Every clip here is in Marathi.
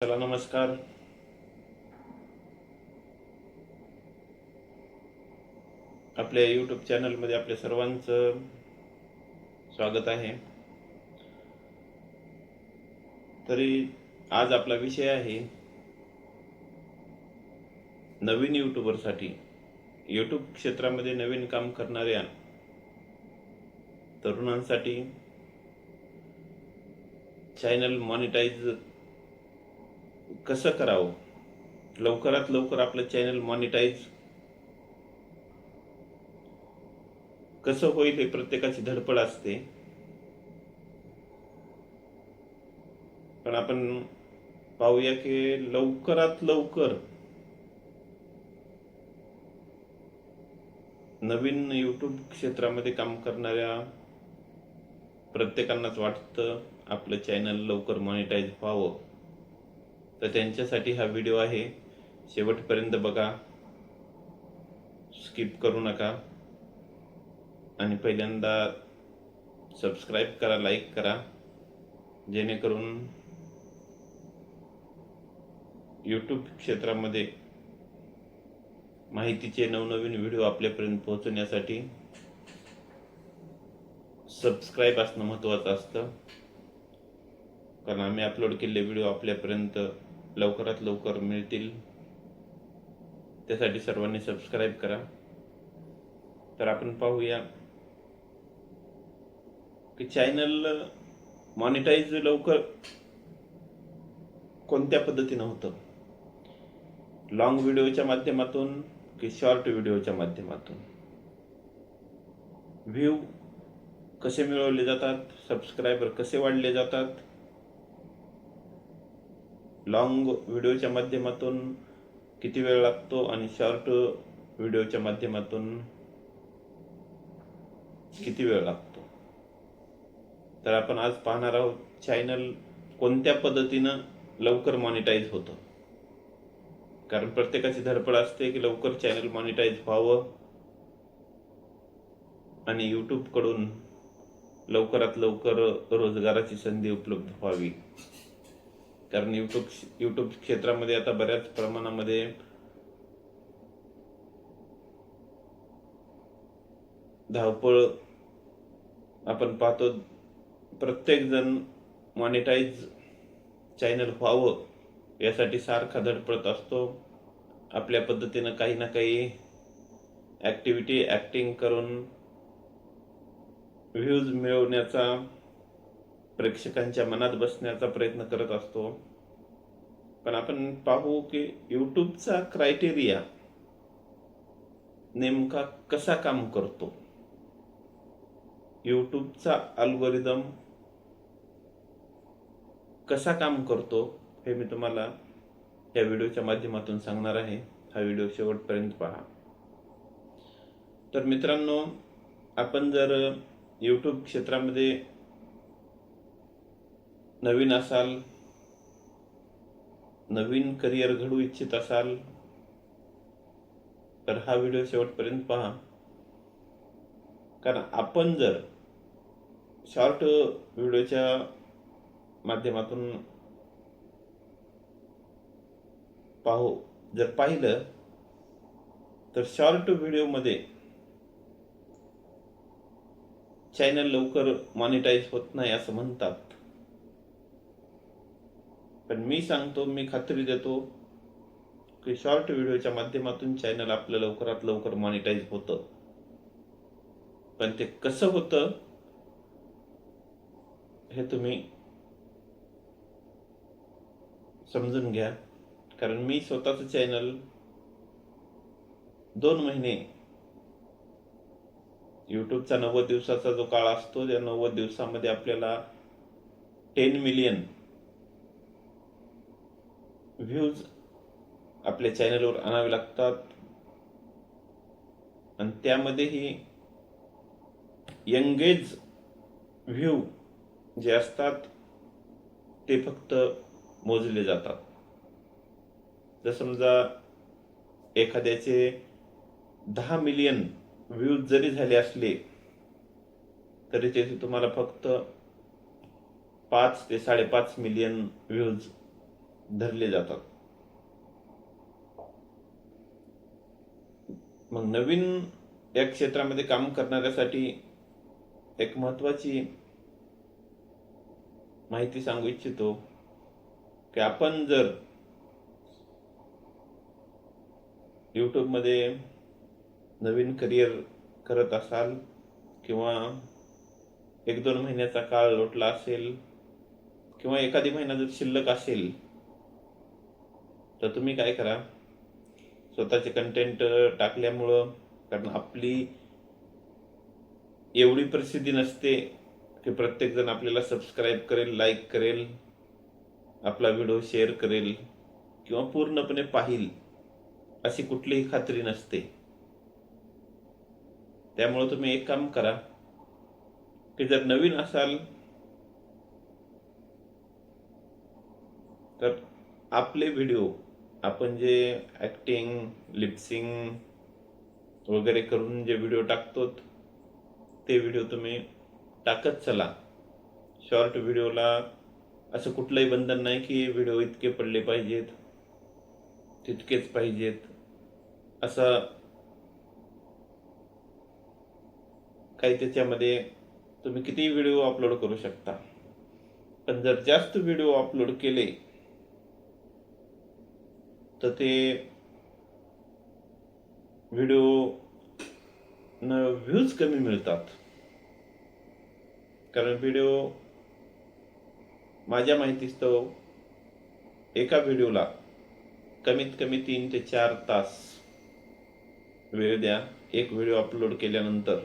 चला नमस्कार. आपल्या यूट्यूब चॅनलमध्ये आपल्या सर्वांचं स्वागत आहे. तरी आज आपला विषय आहे नवीन यूट्यूबरसाठी यूट्यूब क्षेत्रामध्ये नवीन काम करणाऱ्या तरुणांसाठी चॅनल मॉनिटाईज कसं करावं? लवकरात लवकर आपलं चॅनल मॉनिटाईज कसं होईल हे प्रत्येकाची धडपड असते. पण आपण पाहूया की लवकरात लवकर नवीन यूट्यूब क्षेत्रामध्ये काम करणाऱ्या प्रत्येकांनाच वाटतं आपलं चॅनल लवकर मॉनिटाईज व्हावं. तर त्यांच्यासाठी हा व्हिडिओ आहे. शेवटपर्यंत बघा. स्किप करू नका. आणि पहिल्यांदा सबस्क्राईब करा लाईक करा. जेणेकरून यूट्यूब क्षेत्रामध्ये माहितीचे नवनवीन व्हिडिओ आपल्यापर्यंत पोहोचवण्यासाठी सबस्क्राईब असणं महत्त्वाचं असतं. कारण आम्ही अपलोड केलेले व्हिडिओ आपल्यापर्यंत लवकरात लवकर मिळतील. त्यासाठी सर्वांनी सबस्क्राईब करा. तर आपण पाहूया की चॅनल मॉनिटाईज लवकर कोणत्या पद्धतीनं होतं? लॉंग व्हिडिओच्या माध्यमातून की शॉर्ट व्हिडिओच्या माध्यमातून? व्ह्यू कसे मिळवले जातात? सबस्क्रायबर कसे वाढले जातात? लॉंग व्हिडिओच्या माध्यमातून किती वेळ लागतो आणि शॉर्ट व्हिडिओच्या माध्यमातून किती वेळ लागतो? तर आपण आज पाहणार आहोत चॅनल कोणत्या पद्धतीनं लवकर मॉनिटाईज होतं? कारण प्रत्येकाची धडपड असते की लवकर चॅनल मॉनिटाईज व्हावं आणि यूट्यूबकडून लवकरात लवकर रोजगाराची संधी उपलब्ध व्हावी. कारण यूट्यूब यूट्यूब क्षेत्रामध्ये आता बऱ्याच प्रमाणामध्ये धावपळ आपण पाहतो. प्रत्येक जण मॉनिटाईज चॅनल व्हावं यासाठी सारखा धडपडत असतो. आपल्या पद्धतीनं काही ना काही ॲक्टिव्हिटी ॲक्टिंग करून व्ह्यूज मिळवण्याचा प्रेक्षकांच्या मनात बसण्याचा प्रयत्न करत असतो. पण आपण पाहू की यूट्यूबचा क्रायटेरिया नेमका कसा काम करतो? यूट्यूबचा अल्गोरिदम कसा काम करतो हे मी तुम्हाला या व्हिडिओच्या माध्यमातून सांगणार आहे. हा व्हिडिओ शेवटपर्यंत पहा. तर मित्रांनो आपण जर यूट्यूब क्षेत्रामध्ये नवीन असाल नवीन करिअर घडू इच्छित असाल तर हा व्हिडिओ शेवटपर्यंत पहा. कारण आपण जर शॉर्ट व्हिडिओच्या माध्यमातून पाहू जर पाहिलं तर शॉर्ट व्हिडिओमध्ये चॅनल लवकर मॉनिटाईज होत नाही असं म्हणतात. पण मी सांगतो मी खात्री देतो की शॉर्ट व्हिडिओच्या माध्यमातून चॅनल आपलं लवकरात लवकर मॉनिटाईज होतं. पण ते कसं होतं हे तुम्ही समजून घ्या. कारण मी स्वतःचं चॅनल दोन महिने यूट्यूबचा नव्वद दिवसाचा जो काळ असतो त्या नव्वद दिवसामध्ये आपल्याला टेन मिलियन व्ह्यूज आपल्या चॅनलवर आणावे लागतात. आणि त्यामध्येही यंगेज व्ह्यू जे असतात ते फक्त मोजले जातात. जर समजा एखाद्याचे दहा मिलियन व्ह्यूज जरी झाले असले तरी तेथे तुम्हाला फक्त पाच ते साडेपाच मिलियन व्ह्यूज धरले जातात. मग नवीन या क्षेत्रामध्ये काम करणाऱ्यासाठी एक महत्वाची माहिती सांगू इच्छितो की आपण जर यूट्यूबमध्ये नवीन करिअर करत असाल किंवा एक दोन महिन्याचा काळ लोटला असेल किंवा एखादी महिना जर शिल्लक असेल तर तुम्ही काय करा स्वतःचे कंटेंट टाकल्यामुळं कारण आपली एवढी प्रसिद्धी नसते की प्रत्येकजण आपल्याला सबस्क्राईब करेल लाईक करेल आपला व्हिडिओ शेअर करेल किंवा पूर्णपणे पाहिल अशी कुठलीही खात्री नसते. त्यामुळं तुम्ही एक काम करा की जर नवीन असाल तर आपले व्हिडिओ आपण जे ॲक्टिंग लिप्सिंग वगैरे करून जे व्हिडिओ टाकतो ते व्हिडिओ तुम्ही टाकत चला. शॉर्ट व्हिडिओला असं कुठलंही बंधन नाही की व्हिडिओ इतके पडले पाहिजेत तितकेच पाहिजेत. असं काही त्याच्यामध्ये तुम्ही किती व्हिडिओ अपलोड करू शकता. पण जर जास्त व्हिडिओ अपलोड केले तर ते व्हिडिओ न व्ह्यूज कमी मिळतात. कारण व्हिडिओ माझ्या माहितीस्तव एका व्हिडिओला कमीत कमी तीन ते चार तास वेळ द्या. एक व्हिडिओ अपलोड केल्यानंतर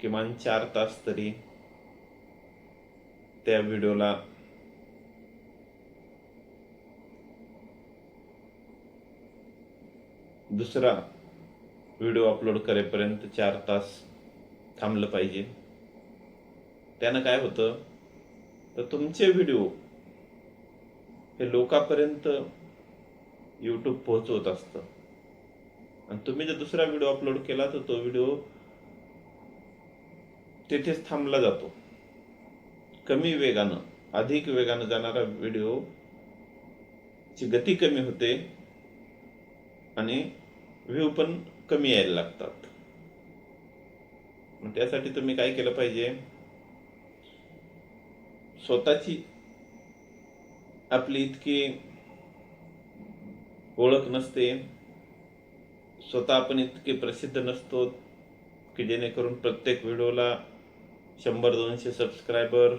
किमान चार तास तरी त्या व्हिडिओला दुसरा व्हिडिओ अपलोड करेपर्यंत चार तास थांबलं पाहिजे. त्यानं काय होतं? तर तुमचे व्हिडिओ हे लोकांपर्यंत यूट्यूब पोहोचवत असतं. आणि तुम्ही जर दुसरा व्हिडिओ अपलोड केला तर तो व्हिडिओ तिथेच थांबला जातो. कमी वेगानं अधिक वेगानं जाणारा व्हिडिओ ची गती कमी होते आणि व्ह्यू पण कमी यायला लागतात. मग त्यासाठी तुम्ही काय केलं पाहिजे? स्वतःची आपली इतकी ओळख नसते. स्वतः आपण इतके प्रसिद्ध नसतो की जेणेकरून प्रत्येक व्हिडिओला शंभर दोनशे सबस्क्रायबर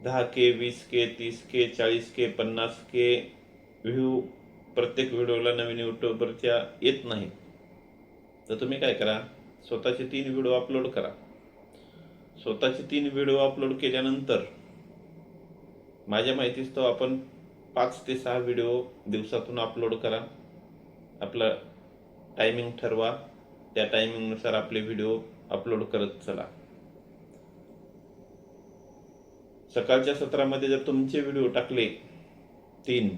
दहा के वीस के तीस के चाळीस के पन्नास के व्ह्यू प्रत्येक व्हिडिओला नवीन यूट्यूबवरच्या येत नाहीत तर तुम्ही काय करा? स्वतःचे तीन व्हिडिओ अपलोड करा. स्वतःचे तीन व्हिडिओ अपलोड केल्यानंतर माझ्या माहितीस तो आपण पाच ते सहा व्हिडिओ दिवसातून अपलोड करा. आपला टायमिंग ठरवा. त्या टायमिंगनुसार आपले व्हिडिओ अपलोड करत चला. सकाळच्या सत्रामध्ये जर तुमचे व्हिडिओ टाकले तीन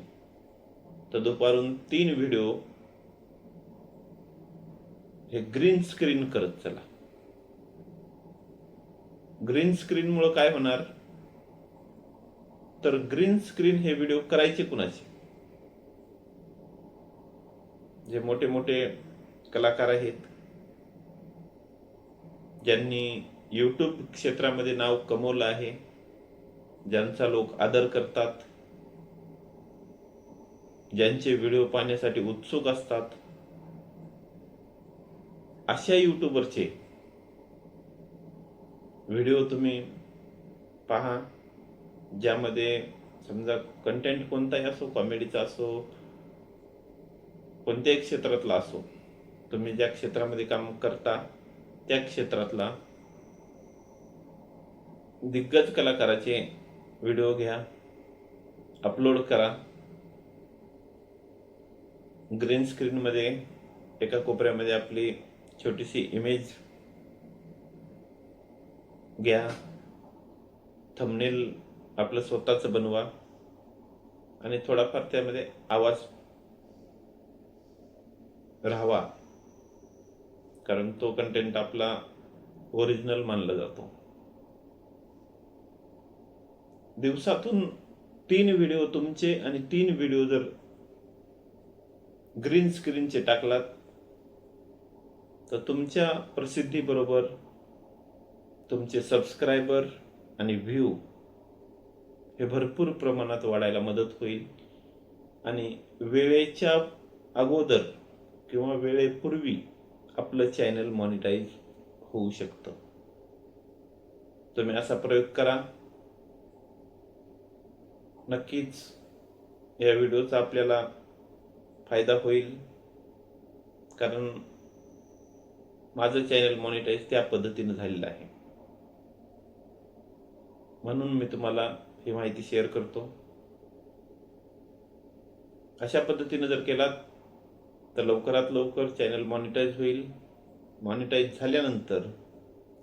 तर दुपारून तीन व्हिडिओ हे ग्रीन स्क्रीन करत चला. ग्रीन स्क्रीनमुळं काय होणार? तर ग्रीन स्क्रीन हे व्हिडिओ करायचे कुणाचे? जे मोठे मोठे कलाकार आहेत ज्यांनी यूट्यूब क्षेत्रामध्ये नाव कमवलं आहे ज्यांचा लोक आदर करतात ज्यांचे व्हिडिओ पाहण्यासाठी उत्सुक असतात अशा युट्यूबरचे व्हिडिओ तुम्ही पहा ज्यामध्ये समजा कंटेंट कोणताही असो कॉमेडीचा असो कोणत्याही क्षेत्रातला असो तुम्ही ज्या क्षेत्रामध्ये काम करता त्या क्षेत्रातला दिग्गज कलाकाराचे व्हिडिओ घ्या अपलोड करा. ग्रीन स्क्रीनमध्ये एका कोपऱ्यामध्ये आपली छोटीशी इमेज घ्या. थंबनेल आपलं स्वतःचं बनवा. आणि थोडाफार त्यामध्ये आवाज राहावा. कारण तो कंटेंट आपला ओरिजिनल मानला जातो. दिवसातून तीन व्हिडिओ तुमचे आणि तीन व्हिडिओ जर ग्रीन स्क्रीनचे टाकलात तर तुमच्या प्रसिद्धीबरोबर तुमचे सबस्क्रायबर आणि व्ह्यू हे भरपूर प्रमाणात वाढायला मदत होईल. आणि वेळेच्या अगोदर किंवा वेळेपूर्वी आपलं चॅनल मॉनिटाईज होऊ शकतं. तुम्ही असा प्रयोग करा. नक्कीच या व्हिडिओचा आपल्याला फायदा होईल. कारण माझं चॅनल मॉनिटाईज त्या पद्धतीनं झालेलं आहे. म्हणून मी तुम्हाला ही माहिती शेअर करतो. अशा पद्धतीनं जर केलात तर लवकरात लवकर चॅनल मॉनिटाईज होईल. मॉनिटाईज झाल्यानंतर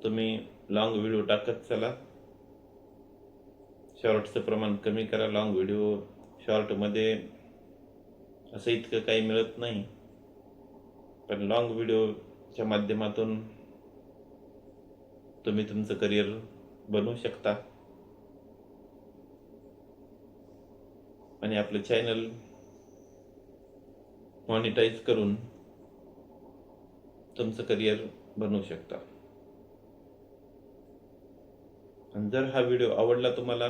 तुम्ही लॉंग व्हिडिओ टाकत चला. शॉर्टचं प्रमाण कमी करा. लॉंग व्हिडिओ शॉर्टमध्ये असं इतकं काही मिळत नाही. पण लॉंग व्हिडिओच्या माध्यमातून तुम्ही तुमचं करिअर बनवू शकता. आणि आपलं चॅनल मॉनिटाईज करून तुमचं करिअर बनवू शकता. आणि जर हा व्हिडिओ आवडला तुम्हाला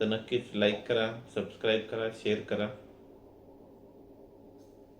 तर नक्कीच लाईक करा सबस्क्राईब करा शेअर करा.